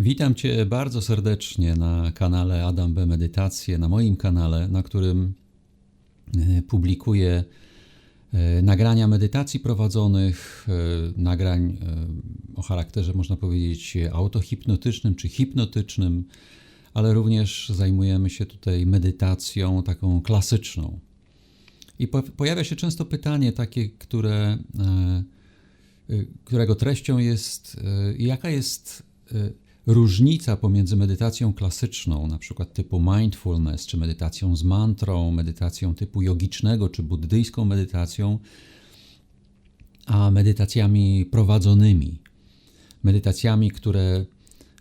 Witam Cię bardzo serdecznie na kanale Adam B. Medytacje, na moim kanale, na którym e, publikuję e, nagrania medytacji prowadzonych, e, nagrań o charakterze, można powiedzieć, autohipnotycznym czy hipnotycznym, ale również zajmujemy się tutaj medytacją taką klasyczną. I po, pojawia się często pytanie takie, które, którego treścią jest, jaka jest różnica pomiędzy medytacją klasyczną, na przykład typu mindfulness, czy medytacją z mantrą, medytacją typu yogicznego, czy buddyjską medytacją, a medytacjami prowadzonymi. Medytacjami, które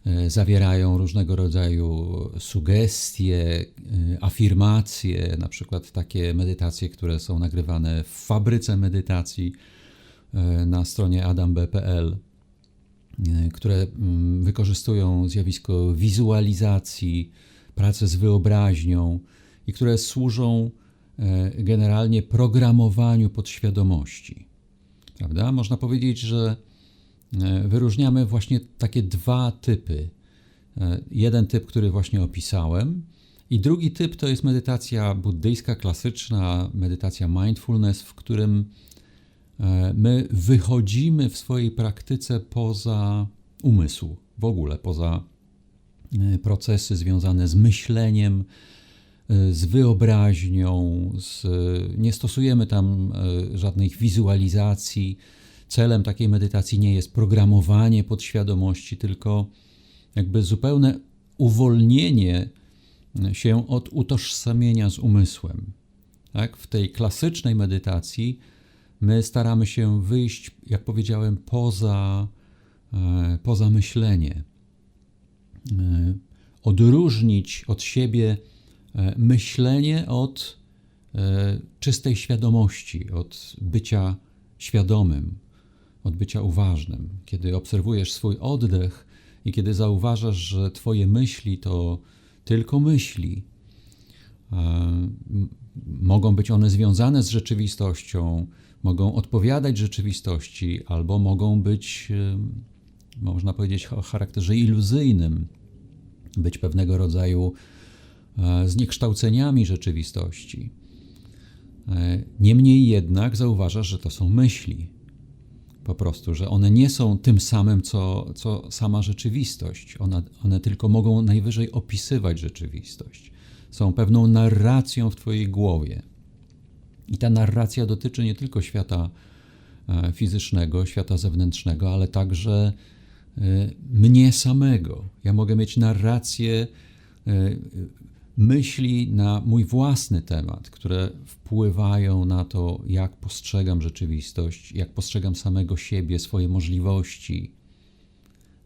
e, zawierają różnego rodzaju sugestie, e, afirmacje, na przykład takie medytacje, które są nagrywane w fabryce medytacji e, na stronie adamb.pl które mm, wykorzystują zjawisko wizualizacji, pracę z wyobraźnią i które służą e, generalnie programowaniu podświadomości. Prawda? Można powiedzieć, że e, wyróżniamy właśnie takie dwa typy. Jeden typ, który właśnie opisałem, i drugi typ to jest medytacja buddyjska, klasyczna, medytacja mindfulness, w którym E, my wychodzimy w swojej praktyce poza umysł, w ogóle poza e, procesy związane z myśleniem, e, z wyobraźnią, z, nie stosujemy tam żadnych wizualizacji. Celem takiej medytacji nie jest programowanie podświadomości, tylko jakby zupełne uwolnienie się od utożsamienia z umysłem. Tak? W tej klasycznej medytacji My staramy się wyjść, jak powiedziałem, poza, e, poza myślenie, e, odróżnić od siebie e, myślenie od czystej świadomości, od bycia świadomym, od bycia uważnym. Kiedy obserwujesz swój oddech i kiedy zauważasz, że Twoje myśli to tylko myśli, mogą być one związane z rzeczywistością, mogą odpowiadać rzeczywistości, albo mogą być, można powiedzieć, o charakterze iluzyjnym, być pewnego rodzaju e, zniekształceniami rzeczywistości. E, niemniej jednak zauważasz, że to są myśli. Po prostu, że one nie są tym samym, co, co sama rzeczywistość. One, one tylko mogą najwyżej opisywać rzeczywistość. Są pewną narracją w Twojej głowie. I ta narracja dotyczy nie tylko świata e, fizycznego, świata zewnętrznego, ale także e, mnie samego. Ja mogę mieć narrację e, myśli na mój własny temat, które wpływają na to, jak postrzegam rzeczywistość, jak postrzegam samego siebie, swoje możliwości.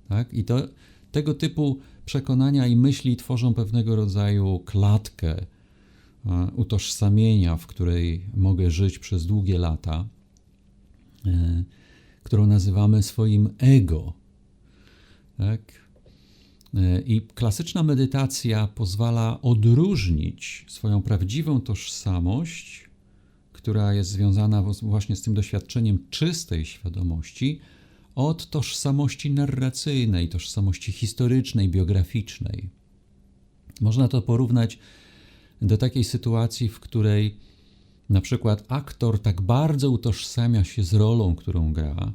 Tak? I to, tego typu przekonania i myśli tworzą pewnego rodzaju klatkę, utożsamienia, w której mogę żyć przez długie lata, e, którą nazywamy swoim ego. Tak? E, I klasyczna medytacja pozwala odróżnić swoją prawdziwą tożsamość, która jest związana właśnie z tym doświadczeniem czystej świadomości, od tożsamości narracyjnej, tożsamości historycznej, biograficznej. Można to porównać do takiej sytuacji, w której na przykład aktor tak bardzo utożsamia się z rolą, którą gra,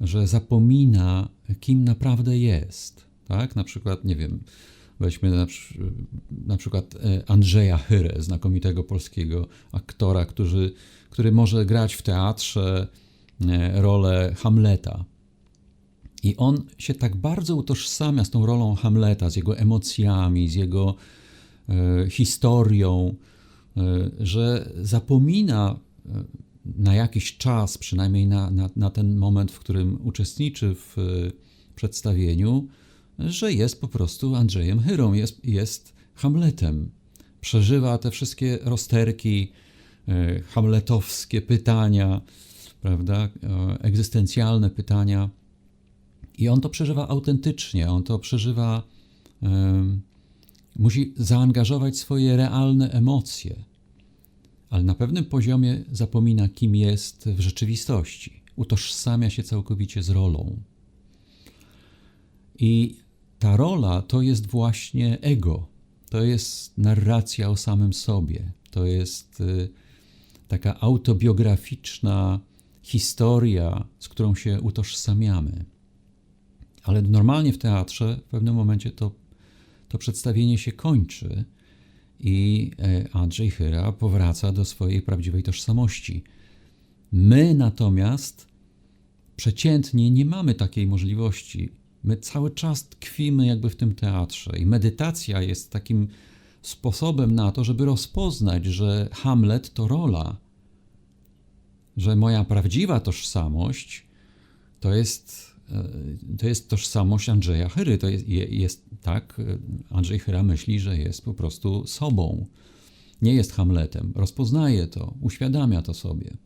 że zapomina, kim naprawdę jest. Tak? Na przykład, nie wiem, weźmy na, na przykład e, Andrzeja Hyrę, znakomitego polskiego aktora, który, który może grać w teatrze rolę Hamleta. I on się tak bardzo utożsamia z tą rolą Hamleta, z jego emocjami, z jego E, historią, e, że zapomina e, na jakiś czas, przynajmniej na, na, na ten moment, w którym uczestniczy w przedstawieniu, że jest po prostu Andrzejem Hyrą, jest, jest Hamletem. Przeżywa te wszystkie rozterki, hamletowskie pytania, prawda, egzystencjalne pytania. I on to przeżywa autentycznie, on to przeżywa Musi zaangażować swoje realne emocje, ale na pewnym poziomie zapomina, kim jest w rzeczywistości. Utożsamia się całkowicie z rolą. I ta rola to jest właśnie ego. To jest narracja o samym sobie. To jest y, taka autobiograficzna historia, z którą się utożsamiamy. Ale normalnie w teatrze w pewnym momencie to, to przedstawienie się kończy i e, Andrzej Chyra powraca do swojej prawdziwej tożsamości. My natomiast przeciętnie nie mamy takiej możliwości. My cały czas tkwimy jakby w tym teatrze i medytacja jest takim sposobem na to, żeby rozpoznać, że Hamlet to rola, że moja prawdziwa tożsamość to jest, e, to jest tożsamość Andrzeja Chyry. To jest, jest tak, e, Andrzej Chyra myśli, że jest po prostu sobą. Nie jest Hamletem. Rozpoznaje to, uświadamia to sobie.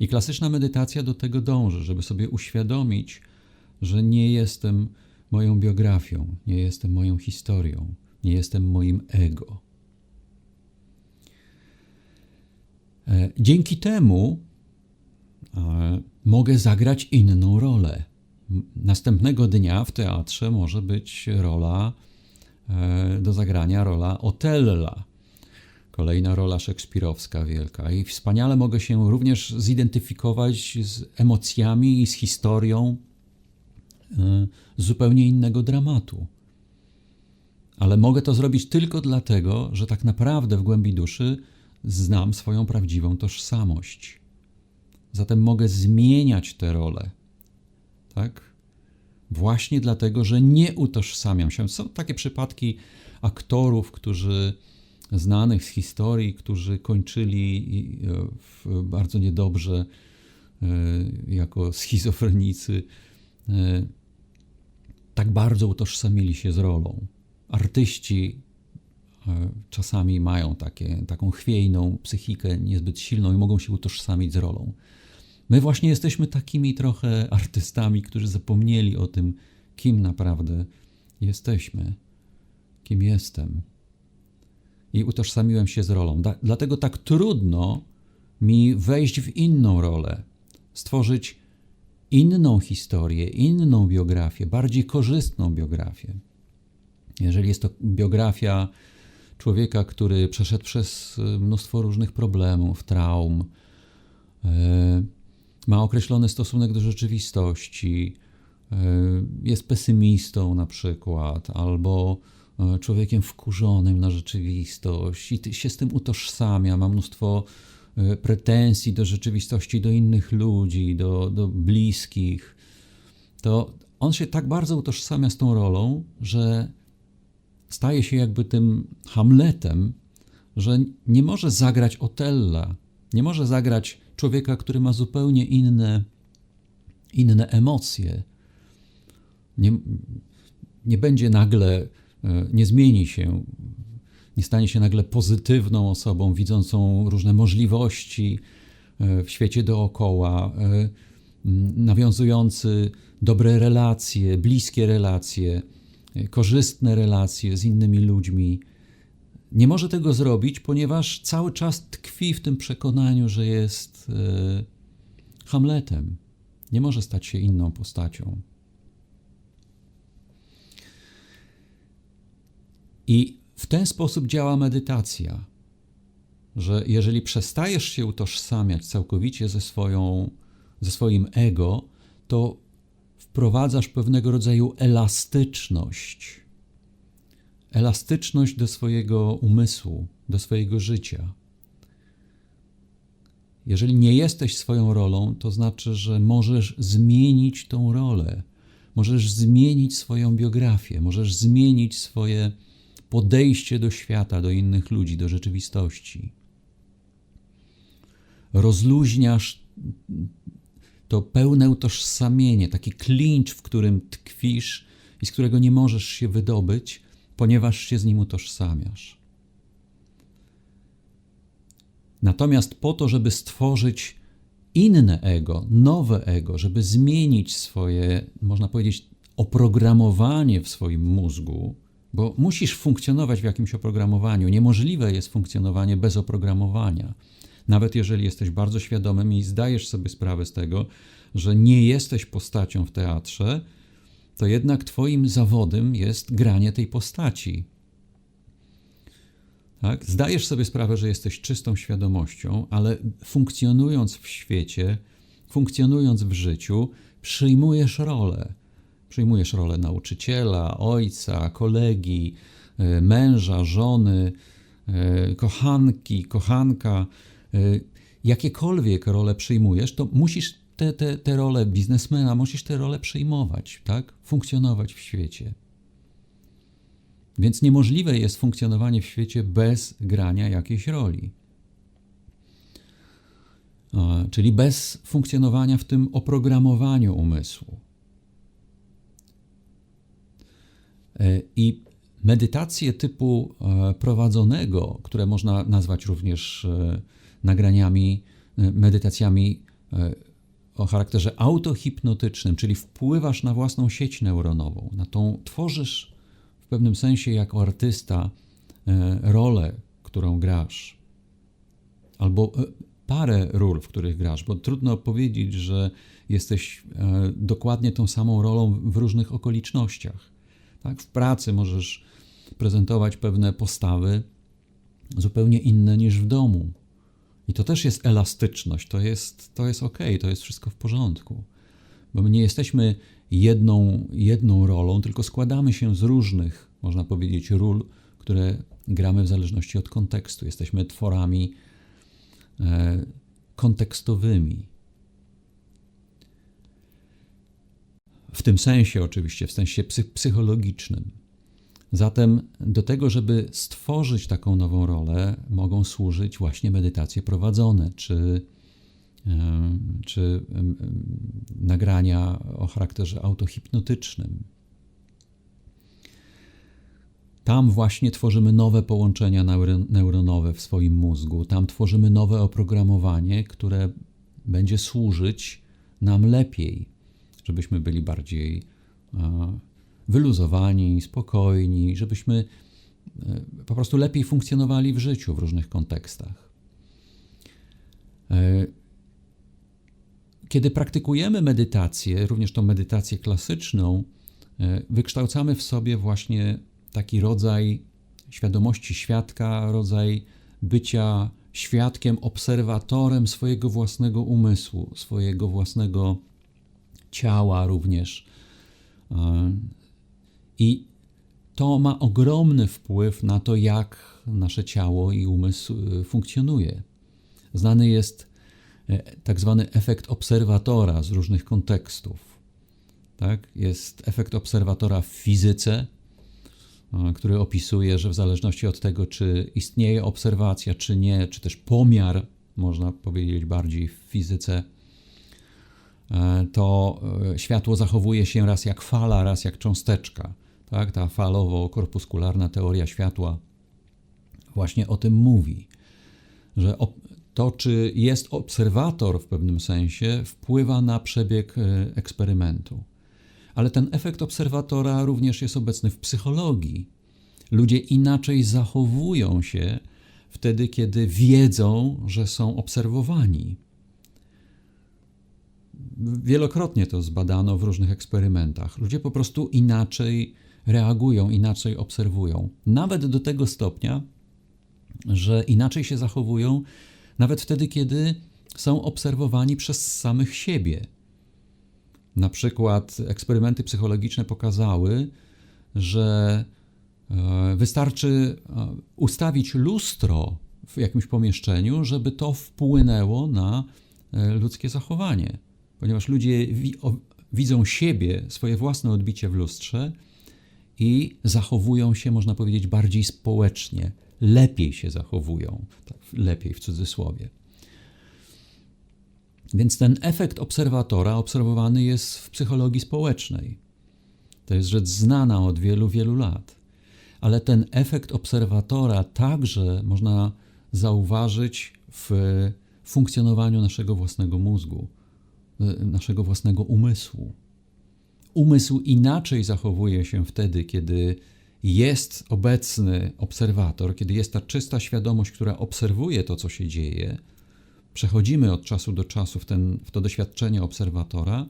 I klasyczna medytacja do tego dąży, żeby sobie uświadomić, że nie jestem moją biografią, nie jestem moją historią, nie jestem moim ego. E, dzięki temu e, mogę zagrać inną rolę. Następnego dnia w teatrze może być rola e, do zagrania, rola Otella. Kolejna rola szekspirowska wielka. I wspaniale mogę się również zidentyfikować z emocjami i z historią zupełnie innego dramatu. Ale mogę to zrobić tylko dlatego, że tak naprawdę w głębi duszy znam swoją prawdziwą tożsamość. Zatem mogę zmieniać tę rolę. Tak? Właśnie dlatego, że nie utożsamiam się. Są takie przypadki aktorów, którzy znanych z historii, którzy kończyli e, bardzo niedobrze e, jako schizofrenicy, e, tak bardzo utożsamili się z rolą. Artyści czasami mają takie, taką chwiejną psychikę niezbyt silną i mogą się utożsamić z rolą. My właśnie jesteśmy takimi trochę artystami, którzy zapomnieli o tym, kim naprawdę jesteśmy, kim jestem. I utożsamiłem się z rolą. Da, dlatego tak trudno mi wejść w inną rolę, stworzyć inną historię, inną biografię, bardziej korzystną biografię. Jeżeli jest to biografia człowieka, który przeszedł przez e, mnóstwo różnych problemów, traum, e, ma określony stosunek do rzeczywistości, e, jest pesymistą na przykład, albo człowiekiem wkurzonym na rzeczywistość i się z tym utożsamia, ma mnóstwo pretensji do rzeczywistości, do innych ludzi, do, do bliskich, to on się tak bardzo utożsamia z tą rolą, że staje się jakby tym Hamletem, że nie może zagrać Otella, nie może zagrać człowieka, który ma zupełnie inne, inne emocje. Nie, nie będzie nagle, e, nie zmieni się, nie stanie się nagle pozytywną osobą, widzącą różne możliwości e, w świecie dookoła, e, nawiązujący dobre relacje, bliskie relacje korzystne relacje z innymi ludźmi. Nie może tego zrobić, ponieważ cały czas tkwi w tym przekonaniu, że jest e, Hamletem. Nie może stać się inną postacią. I w ten sposób działa medytacja, że jeżeli przestajesz się utożsamiać całkowicie ze, swoją, ze swoim ego, to wprowadzasz pewnego rodzaju elastyczność. Elastyczność do swojego umysłu, do swojego życia. Jeżeli nie jesteś swoją rolą, to znaczy, że możesz zmienić tą rolę, możesz zmienić swoją biografię, możesz zmienić swoje podejście do świata, do innych ludzi, do rzeczywistości. Rozluźniasz to pełne utożsamienie, taki klincz, w którym tkwisz i z którego nie możesz się wydobyć, ponieważ się z nim utożsamiasz. Natomiast po to, żeby stworzyć inne ego, nowe ego, żeby zmienić swoje, można powiedzieć, oprogramowanie w swoim mózgu, bo musisz funkcjonować w jakimś oprogramowaniu. Niemożliwe jest funkcjonowanie bez oprogramowania nawet jeżeli jesteś bardzo świadomym i zdajesz sobie sprawę z tego, że nie jesteś postacią w teatrze, to jednak Twoim zawodem jest granie tej postaci. Tak? Zdajesz sobie sprawę, że jesteś czystą świadomością, ale funkcjonując w świecie, funkcjonując w życiu, przyjmujesz rolę. Przyjmujesz rolę nauczyciela, ojca, kolegi, e, męża, żony, e, kochanki, kochanka. E, jakiekolwiek role przyjmujesz, to musisz te, te, te role biznesmena, musisz te role przyjmować, tak? Funkcjonować w świecie. Więc niemożliwe jest funkcjonowanie w świecie bez grania jakiejś roli. Czyli bez funkcjonowania w tym oprogramowaniu umysłu. E, I medytacje typu e, prowadzonego, które można nazwać również e, nagraniami, medytacjami o charakterze autohipnotycznym, czyli wpływasz na własną sieć neuronową, na tą tworzysz w pewnym sensie jako artysta rolę, którą grasz. Albo parę ról, w których grasz, bo trudno powiedzieć, że jesteś dokładnie tą samą rolą w różnych okolicznościach. Tak? W pracy możesz prezentować pewne postawy zupełnie inne niż w domu. I to też jest elastyczność, to jest, to jest ok, to jest wszystko w porządku. Bo my nie jesteśmy jedną, jedną rolą, tylko składamy się z różnych, można powiedzieć, ról, które gramy w zależności od kontekstu. Jesteśmy tworami e, kontekstowymi. w tym sensie oczywiście, w sensie psychologicznym. Zatem do tego, żeby stworzyć taką nową rolę, mogą służyć właśnie medytacje prowadzone, czy, czy nagrania o charakterze autohipnotycznym. Tam właśnie tworzymy nowe połączenia neuronowe w swoim mózgu, tam tworzymy nowe oprogramowanie, które będzie służyć nam lepiej żebyśmy byli bardziej e, wyluzowani, spokojni, żebyśmy e, po prostu lepiej funkcjonowali w życiu w różnych kontekstach. E, kiedy praktykujemy medytację, również tą medytację klasyczną, wykształcamy w sobie właśnie taki rodzaj świadomości świadka, rodzaj bycia świadkiem, obserwatorem swojego własnego umysłu, swojego własnego ciała również. E, I to ma ogromny wpływ na to, jak nasze ciało i umysł e, funkcjonuje. Znany jest e, tak zwany efekt obserwatora z różnych kontekstów. Tak? Jest efekt obserwatora w fizyce, który opisuje, że w zależności od tego, czy istnieje obserwacja, czy nie, czy też pomiar, można powiedzieć bardziej w fizyce, E, to e, światło zachowuje się raz jak fala, raz jak cząsteczka. Tak? Ta falowo-korpuskularna teoria światła właśnie o tym mówi, że to, czy jest obserwator w pewnym sensie, wpływa na przebieg e, eksperymentu. Ale ten efekt obserwatora również jest obecny w psychologii. Ludzie inaczej zachowują się wtedy, kiedy wiedzą, że są obserwowani. Wielokrotnie to zbadano w różnych eksperymentach. Ludzie po prostu inaczej reagują, inaczej obserwują. Nawet do tego stopnia, że inaczej się zachowują, nawet wtedy, kiedy są obserwowani przez samych siebie. Na przykład eksperymenty psychologiczne pokazały, że e, wystarczy e, ustawić lustro w jakimś pomieszczeniu, żeby to wpłynęło na e, ludzkie zachowanie ponieważ ludzie widzą siebie, swoje własne odbicie w lustrze i zachowują się, można powiedzieć, bardziej społecznie, lepiej się zachowują, tak, lepiej w cudzysłowie. Więc ten efekt obserwatora obserwowany jest w psychologii społecznej. To jest rzecz znana od wielu, wielu lat. Ale ten efekt obserwatora także można zauważyć w funkcjonowaniu naszego własnego mózgu. E, naszego własnego umysłu. Umysł inaczej zachowuje się wtedy, kiedy jest obecny obserwator, kiedy jest ta czysta świadomość, która obserwuje to, co się dzieje. Przechodzimy od czasu do czasu w, ten, w to doświadczenie obserwatora,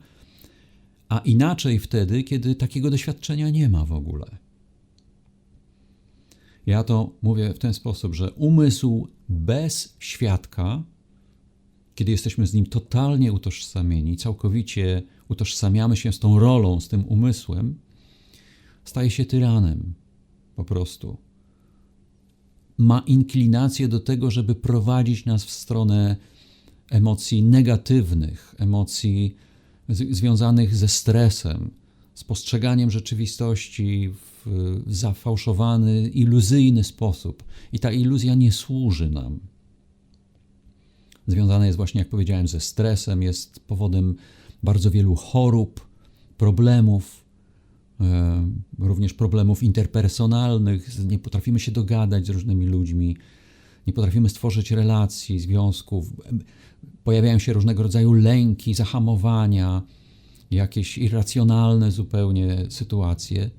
a inaczej wtedy, kiedy takiego doświadczenia nie ma w ogóle. Ja to mówię w ten sposób, że umysł bez świadka, kiedy jesteśmy z nim totalnie utożsamieni, całkowicie utożsamiamy się z tą rolą, z tym umysłem, staje się tyranem po prostu. Ma inklinację do tego, żeby prowadzić nas w stronę emocji negatywnych, emocji związanych ze stresem, z postrzeganiem rzeczywistości w zafałszowany, iluzyjny sposób. I ta iluzja nie służy nam. Związana jest właśnie, jak powiedziałem, ze stresem, jest powodem bardzo wielu chorób, problemów, e, również problemów interpersonalnych. Nie potrafimy się dogadać z różnymi ludźmi, nie potrafimy stworzyć relacji, związków. Pojawiają się różnego rodzaju lęki, zahamowania, jakieś irracjonalne zupełnie sytuacje.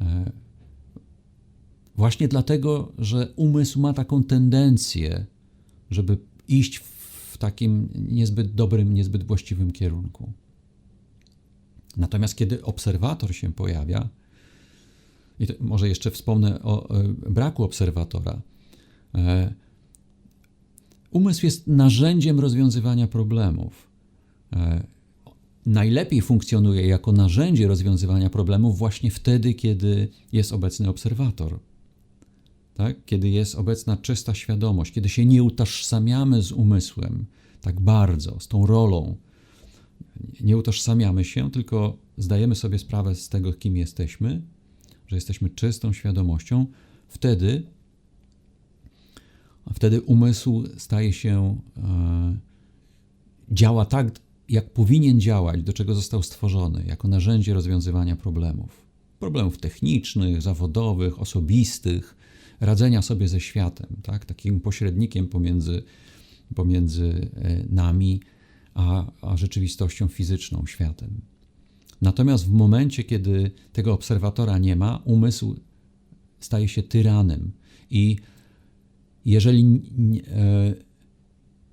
E, właśnie dlatego, że umysł ma taką tendencję, żeby iść w takim niezbyt dobrym, niezbyt właściwym kierunku. Natomiast kiedy obserwator się pojawia, i może jeszcze wspomnę o e, braku obserwatora, e, umysł jest narzędziem rozwiązywania problemów najlepiej funkcjonuje jako narzędzie rozwiązywania problemów właśnie wtedy, kiedy jest obecny obserwator. Tak? Kiedy jest obecna czysta świadomość, kiedy się nie utożsamiamy z umysłem tak bardzo, z tą rolą. Nie utożsamiamy się, tylko zdajemy sobie sprawę z tego, kim jesteśmy, że jesteśmy czystą świadomością. Wtedy, wtedy umysł staje się, e, działa tak jak powinien działać, do czego został stworzony, jako narzędzie rozwiązywania problemów. Problemów technicznych, zawodowych, osobistych, radzenia sobie ze światem, tak? takim pośrednikiem pomiędzy, pomiędzy e, nami a, a rzeczywistością fizyczną, światem. Natomiast w momencie, kiedy tego obserwatora nie ma, umysł staje się tyranem i jeżeli e,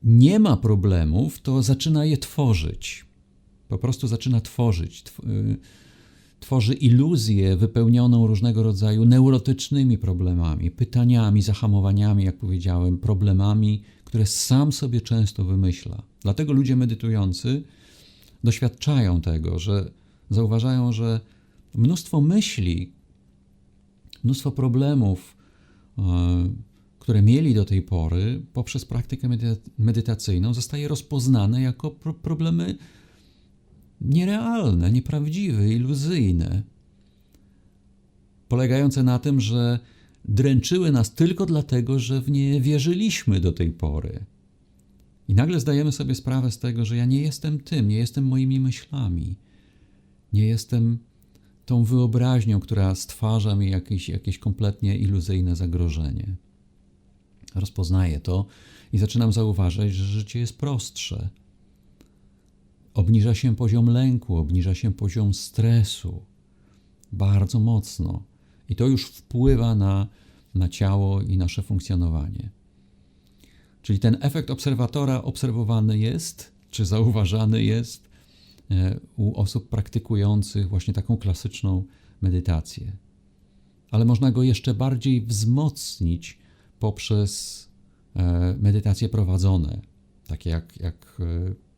nie ma problemów, to zaczyna je tworzyć. Po prostu zaczyna tworzyć. Y, tworzy iluzję wypełnioną różnego rodzaju neurotycznymi problemami, pytaniami, zahamowaniami, jak powiedziałem, problemami, które sam sobie często wymyśla. Dlatego ludzie medytujący doświadczają tego, że zauważają, że mnóstwo myśli, mnóstwo problemów, y, które mieli do tej pory poprzez praktykę medytacyjną, zostaje rozpoznane jako pro problemy nierealne, nieprawdziwe, iluzyjne, polegające na tym, że dręczyły nas tylko dlatego, że w nie wierzyliśmy do tej pory. I nagle zdajemy sobie sprawę z tego, że ja nie jestem tym, nie jestem moimi myślami, nie jestem tą wyobraźnią, która stwarza mi jakieś, jakieś kompletnie iluzyjne zagrożenie rozpoznaję to i zaczynam zauważać, że życie jest prostsze. Obniża się poziom lęku, obniża się poziom stresu bardzo mocno. I to już wpływa na, na ciało i nasze funkcjonowanie. Czyli ten efekt obserwatora obserwowany jest, czy zauważany jest e, u osób praktykujących właśnie taką klasyczną medytację. Ale można go jeszcze bardziej wzmocnić poprzez e, medytacje prowadzone, takie jak, jak e,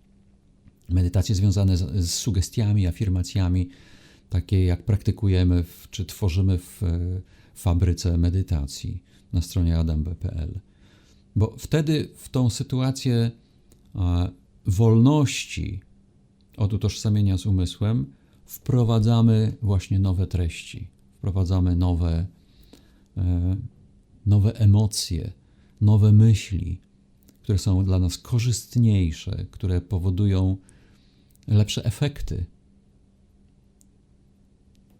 medytacje związane z, sugestiami, afirmacjami, takie jak praktykujemy w, czy tworzymy w e, fabryce medytacji na stronie adamb.pl. Bo wtedy w tą sytuację wolności od utożsamienia z umysłem wprowadzamy właśnie nowe treści, wprowadzamy nowe nowe emocje, nowe myśli, które są dla nas korzystniejsze, które powodują lepsze efekty.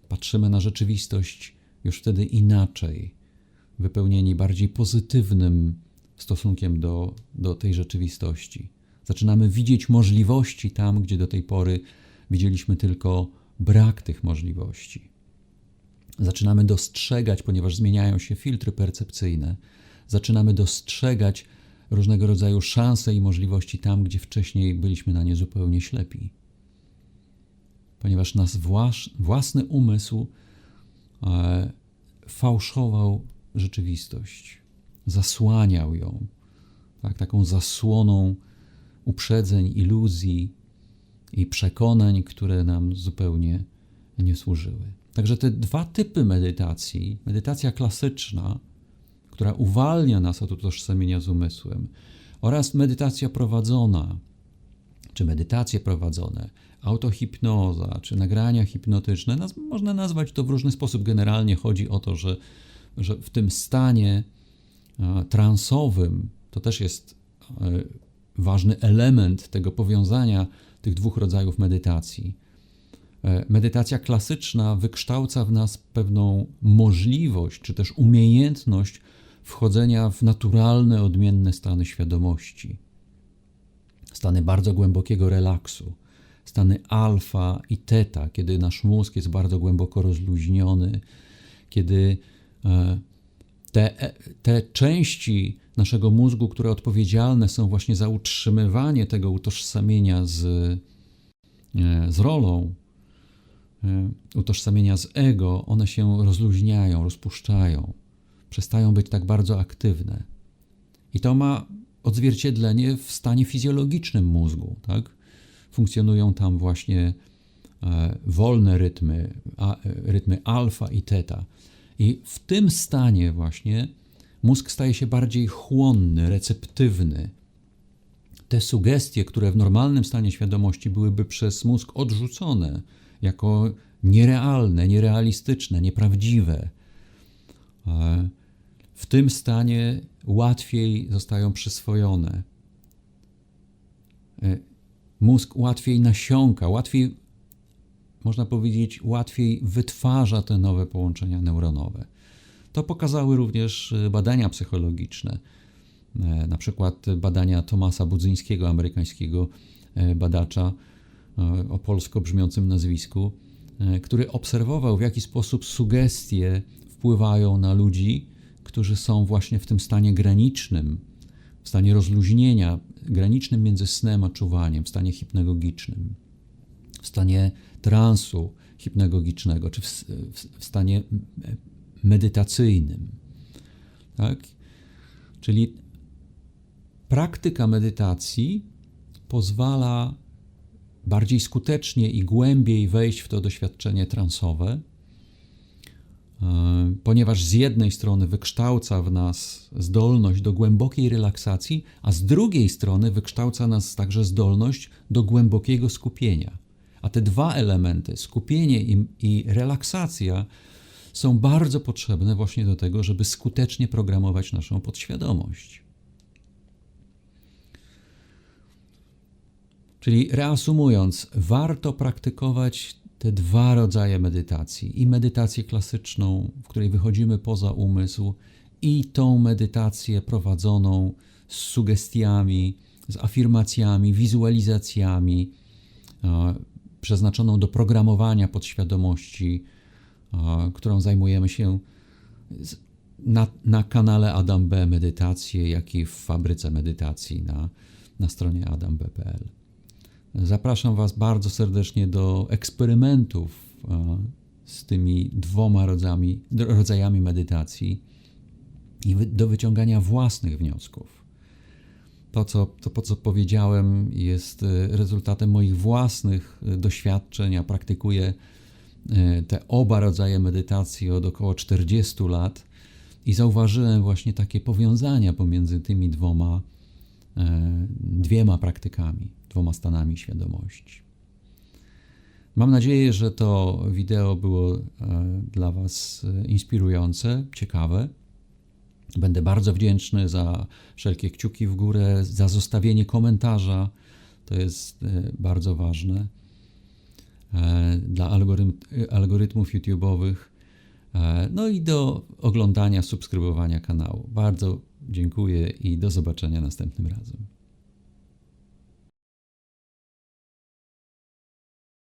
Patrzymy na rzeczywistość już wtedy inaczej, wypełnieni bardziej pozytywnym stosunkiem do, do tej rzeczywistości. Zaczynamy widzieć możliwości tam, gdzie do tej pory widzieliśmy tylko brak tych możliwości. Zaczynamy dostrzegać, ponieważ zmieniają się filtry percepcyjne, zaczynamy dostrzegać różnego rodzaju szanse i możliwości tam, gdzie wcześniej byliśmy na nie zupełnie ślepi. ponieważ nasz włas- własny umysł e, fałszował rzeczywistość, zasłaniał ją, tak, taką zasłoną uprzedzeń, iluzji i przekonań, które nam zupełnie nie służyły. Także te dwa typy medytacji, medytacja klasyczna, która uwalnia nas od utożsamienia z umysłem, oraz medytacja prowadzona, czy medytacje prowadzone, autohipnoza, czy nagrania hipnotyczne, naz- można nazwać to w różny sposób. Generalnie chodzi o to, że, że w tym stanie e, transowym to też jest e, ważny element tego powiązania tych dwóch rodzajów medytacji. E, Medytacja klasyczna wykształca w nas pewną możliwość, czy też umiejętność wchodzenia w naturalne, odmienne stany świadomości. Stany bardzo głębokiego relaksu, stany alfa i teta, kiedy nasz mózg jest bardzo głęboko rozluźniony, kiedy e, te, e, te części naszego mózgu, które odpowiedzialne są właśnie za utrzymywanie tego utożsamienia z, e, z rolą, utożsamienia z ego, one się rozluźniają, rozpuszczają, przestają być tak bardzo aktywne. I to ma odzwierciedlenie w stanie fizjologicznym mózgu. Tak? Funkcjonują tam właśnie e, wolne rytmy, a, e, rytmy alfa i teta. I w tym stanie właśnie mózg staje się bardziej chłonny, receptywny. Te sugestie, które w normalnym stanie świadomości byłyby przez mózg odrzucone jako nierealne, nierealistyczne, nieprawdziwe, e, w tym stanie łatwiej zostają przyswojone. E, Mózg łatwiej nasiąka, łatwiej, można powiedzieć, łatwiej wytwarza te nowe połączenia neuronowe. To pokazały również e, badania psychologiczne, e, na przykład badania Tomasa Budzyńskiego, amerykańskiego badacza o polsko brzmiącym nazwisku, który obserwował, w jaki sposób sugestie wpływają na ludzi, którzy są właśnie w tym stanie granicznym, w stanie rozluźnienia, granicznym między snem a czuwaniem, w stanie hipnagogicznym, w stanie transu hipnagogicznego, czy w, w, w stanie medytacyjnym. Tak? Czyli praktyka medytacji pozwala bardziej skutecznie i głębiej wejść w to doświadczenie transowe, ponieważ z jednej strony wykształca w nas zdolność do głębokiej relaksacji, a z drugiej strony wykształca nas także zdolność do głębokiego skupienia. A te dwa elementy, skupienie i, i relaksacja, są bardzo potrzebne właśnie do tego, żeby skutecznie programować naszą podświadomość. Czyli reasumując, warto praktykować te dwa rodzaje medytacji: i medytację klasyczną, w której wychodzimy poza umysł, i tą medytację prowadzoną z sugestiami, z afirmacjami, wizualizacjami, e, przeznaczoną do programowania podświadomości, e, którą zajmujemy się na, na kanale Adam B Medytacje, jak i w fabryce medytacji na, na stronie adamba.pl. Zapraszam Was bardzo serdecznie do eksperymentów e, z tymi dwoma rodzajami, rodzajami medytacji i do wyciągania własnych wniosków. To, co, to, po co powiedziałem, jest e, rezultatem moich własnych e, doświadczeń. Ja praktykuję te oba rodzaje medytacji od około 40 lat i zauważyłem właśnie takie powiązania pomiędzy tymi dwoma, dwiema praktykami, dwoma stanami świadomości. Mam nadzieję, że to wideo było e, dla Was e, inspirujące, ciekawe. Będę bardzo wdzięczny za wszelkie kciuki w górę, za zostawienie komentarza. To jest e, bardzo ważne dla algorytm, algorytmów YouTube'owych. No i do oglądania, subskrybowania kanału. Bardzo dziękuję i do zobaczenia następnym razem.